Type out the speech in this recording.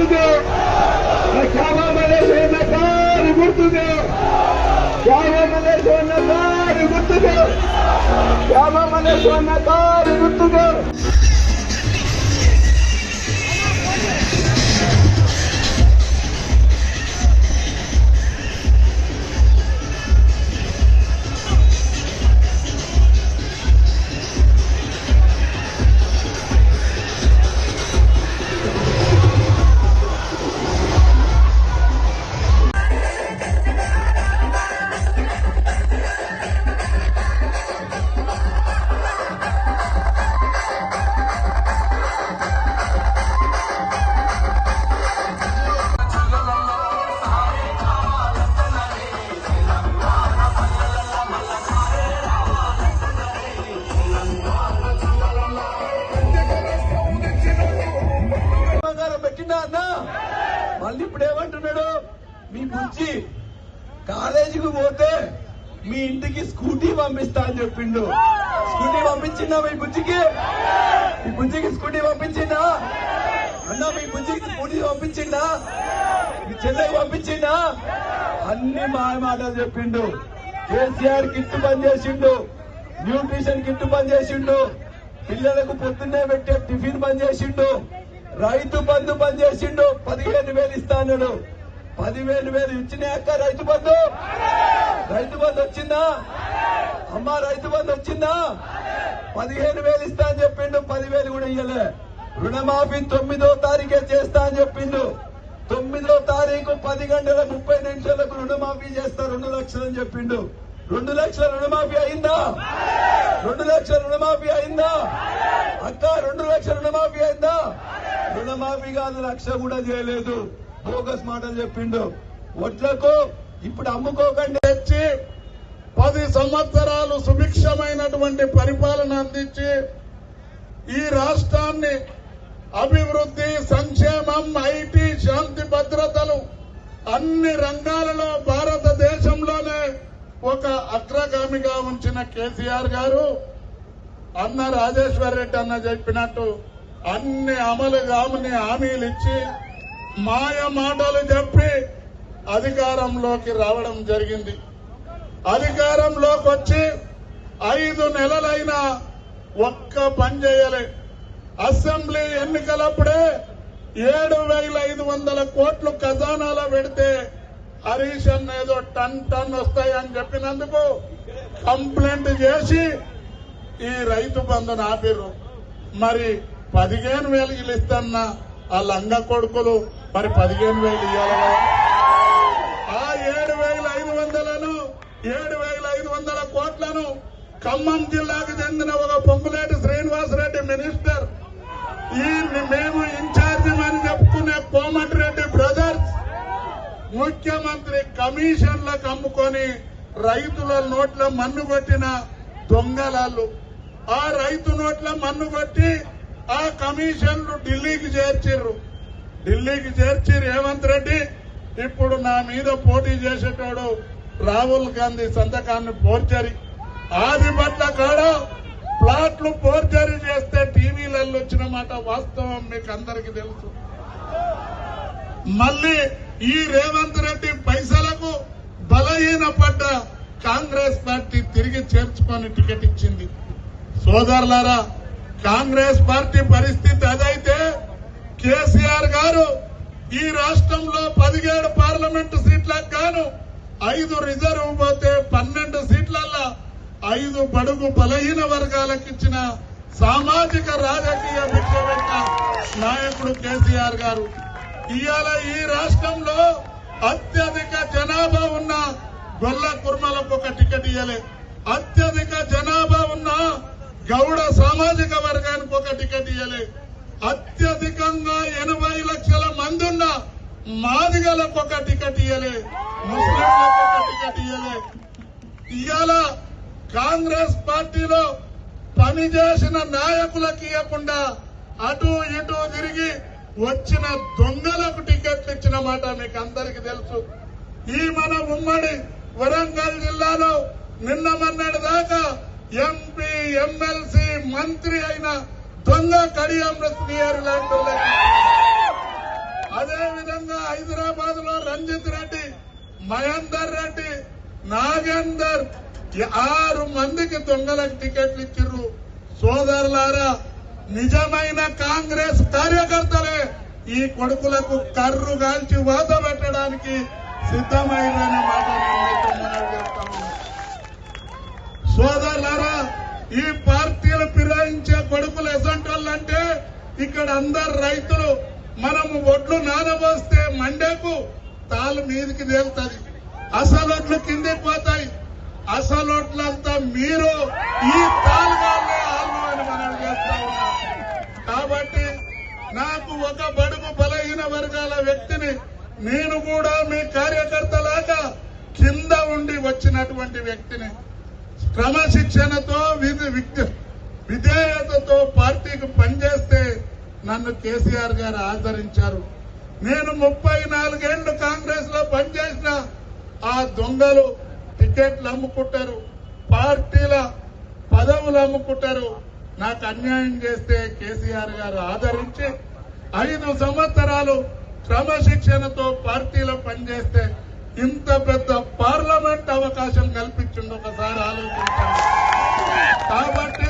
గుర్తుకు శ్యామా మల్లేశ్వర కారు గుర్తుకు శ్యామా మల్లేశ్వర కారు గుర్తుకు శ్యామా మల్లేశ్వర కారు గుర్తుకు బంగారం అన్న? మళ్ళీ ఇప్పుడు ఏమంటున్నాడు? మీ బుజ్జి కాలేజీకి పోతే మీ ఇంటికి స్కూటీ పంపిస్తా అని చెప్పిండు. స్కూటీ పంపించిందా మీ బుజ్జికి? మీ బుజ్జికి స్కూటీ పంపించిందా అన్న మీ బుజ్జికి స్కూటీ పంపించిందా మీ చెల్లెకి పంపించిందా అన్ని మాయ మాటలు చెప్పిండు. కేసీఆర్ కిట్టు పని చేసిండు. న్యూట్రిషన్ కిట్టు పని చేసిండు. పిల్లలకు పొద్దున్నే పెట్టే టిఫిన్ పని చేసిండు. రైతు బంధు పని చేసిండు. పదిహేను వేలు ఇస్తాను పదివేలు వేలు ఇచ్చినాక రైతు బంధు? రైతు బంధు వచ్చిందా? అమ్మా రైతు బంధు వచ్చిందా? పదిహేను వేలు ఇస్తా అని చెప్పిండు. పదివేలు కూడా ఇయ్యలే. రుణమాఫీ తొమ్మిదో తారీఖే చేస్తా అని చెప్పిండు. తొమ్మిదో తారీఖు పది గంటల ముప్పై నిమిషాలకు రుణమాఫీ చేస్తా రెండు లక్షలు అని చెప్పిండు. రెండు లక్షల రుణమాఫీ అయిందా? రెండు లక్షల రుణమాఫీ అయిందా? అక్క రెండు లక్షల రుణమాఫీ అయిందా? రుణమాఫీ కాదు లక్ష కూడా చేయలేదు. బోగస్ మాటలు చెప్పిండు. వడ్లకు ఇప్పుడు అమ్ముకోకండి. తెచ్చి పది సంవత్సరాలు సుభిక్షమైనటువంటి పరిపాలన అందించి ఈ రాష్ట్రాన్ని అభివృద్ధి సంక్షేమం ఐటీ శాంతి భద్రతలు అన్ని రంగాలలో భారతదేశంలోనే ఒక అగ్రగామిగా ఉంచిన కేసీఆర్ గారు అన్న రాజేశ్వర్ రెడ్డి అన్న చెప్పినట్టు అన్ని అమలు కామని హామీలు ఇచ్చి మాయ మాటలు చెప్పి అధికారంలోకి రావడం జరిగింది. అధికారంలోకి వచ్చి ఐదు నెలలైనా ఒక్క పని చేయలే. అసెంబ్లీ ఎన్నికలప్పుడే ఏడు వేల ఐదు వందల కోట్లు ఖజానాలో పెడితే హరీష్ అన్న ఏదో టన్ టన్ వస్తాయని చెప్పినందుకు కంప్లైంట్ చేసి ఈ రైతు బంధును ఆపిర్రు. మరి పదిహేను వేలు వీళ్ళు ఆ లంగ కొడుకులు మరి పదిహేను వేలు ఇవ్వాలి ఆ ఏడు వేల ఐదు వందలను ఏడు వేల ఐదు వందల కోట్లను ఖమ్మం జిల్లాకు చెందిన ఒక పొంగులేటి శ్రీనివాసరెడ్డి మినిస్టర్. ఈ మేము ఇన్ఛార్జ్ అని చెప్పుకునే కోమటిరెడ్డి బ్రదర్స్ ముఖ్యమంత్రి కమిషన్లకు అమ్ముకొని రైతుల నోట్ల మన్ను కొట్టిన దొంగలాళ్ళు. ఆ రైతు నోట్ల మన్ను కొట్టి ఆ కమిషన్లు ఢిల్లీకి చేర్చిర్రు. ఢిల్లీకి చేర్చి రేవంత్ రెడ్డి ఇప్పుడు నా మీద పోటీ చేసేటోడు రాహుల్ గాంధీ సంతకాన్ని పోర్చరి ఆదిపట్ల కాడ ప్లాట్లు పోర్చరీ చేస్తే టీవీలలో వచ్చిన మాట వాస్తవం మీకు అందరికీ తెలుసు. మళ్ళీ ఈ రేవంత్ రెడ్డి పైసలకు బలహీనపడ్డ కాంగ్రెస్ పార్టీ తిరిగి చేర్చుకొని టికెట్ ఇచ్చింది. సోదరులారా కాంగ్రెస్ పార్టీ పరిస్థితి అదైతే కేసీఆర్ గారు ఈ రాష్ట్రంలో పదిహేడు పార్లమెంటు సీట్లకు గాను ఐదు రిజర్వ్ పోతే పన్నెండు సీట్లల్లో ఐదు బడుగు బలహీన వర్గాలకు ఇచ్చిన సామాజిక రాజకీయ భిక్షపెట్టిన నాయకుడు కేసీఆర్ గారు. ఇవాళ ఈ రాష్ట్రంలో అత్యధిక జనాభా ఉన్న గొల్ల కుర్మలకు ఒక టికెట్ ఇయ్యలే. అత్యధిక గౌడ సామాజిక వర్గానికి ఒక టికెట్ ఇవ్వలే అత్యధికంగా ఎనభై లక్షల మంది ఉన్న మాదిగలకు ఒక టికెట్ ఇయ్యలే. ముస్లింలకు ఒక టికెట్ ఇవ్వలే ఇవాళ కాంగ్రెస్ పార్టీలో పనిచేసిన నాయకులకు ఇవ్వకుండా అటు ఇటు తిరిగి వచ్చిన దొంగలకు టికెట్లు ఇచ్చిన మాట మీకు అందరికీ తెలుసు. ఈ మన ఉమ్మడి వరంగల్ జిల్లాలో నిన్న మొన్నటి దాకా ఎంపీ ఎమ్మెల్సీ మంత్రి అయిన దొంగ కడియం రత్నియారు లాంటి అదే విధంగా హైదరాబాద్లో రంజిత్ రెడ్డి మహేందర్ రెడ్డి నాగేందర్ ఆరు మందికి దొంగలకు టికెట్లు ఇచ్చిర్రు. సోదరులారా నిజమైన కాంగ్రెస్ కార్యకర్తలే ఈ కొడుకులకు కర్రు గాల్చి వాత పెట్టడానికి సిద్ధమైన మాట. మనము ఒడ్లు నానబోస్తే మండకు తాళ్ళు మీదికి తేలుతుంది అసలొడ్లు కిందకి పోతాయి. అసలొడ్లంతా మీరు ఈ తాళ్ళుగానే ఆళ్ళు అని మనం చేస్తా ఉన్నాం కాబట్టి నాకు ఒక బడుగు బలహీన వర్గాల వ్యక్తిని నేను కూడా మీ కార్యకర్తలాగా కింద ఉండి వచ్చినటువంటి వ్యక్తిని క్రమశిక్షణతో విధి విధేయతతో పార్టీకి పనిచేస్తే నన్ను కేసీఆర్ గారు ఆదరించారు. నేను ముప్పై నాలుగేళ్ళు కాంగ్రెస్లో పనిచేసిన ఆ దొంగలు టికెట్లు అమ్ముకుంటారు పార్టీల పదవులు అమ్ముకుంటారు. నాకు అన్యాయం చేస్తే కేసీఆర్ గారు ఆదరించి ఐదు సంవత్సరాలు క్రమశిక్షణతో పార్టీలో పనిచేస్తే ఇంత పెద్ద పార్లమెంట్ అవకాశం కల్పించింది. ఒకసారి ఆలోచించండి. కాబట్టి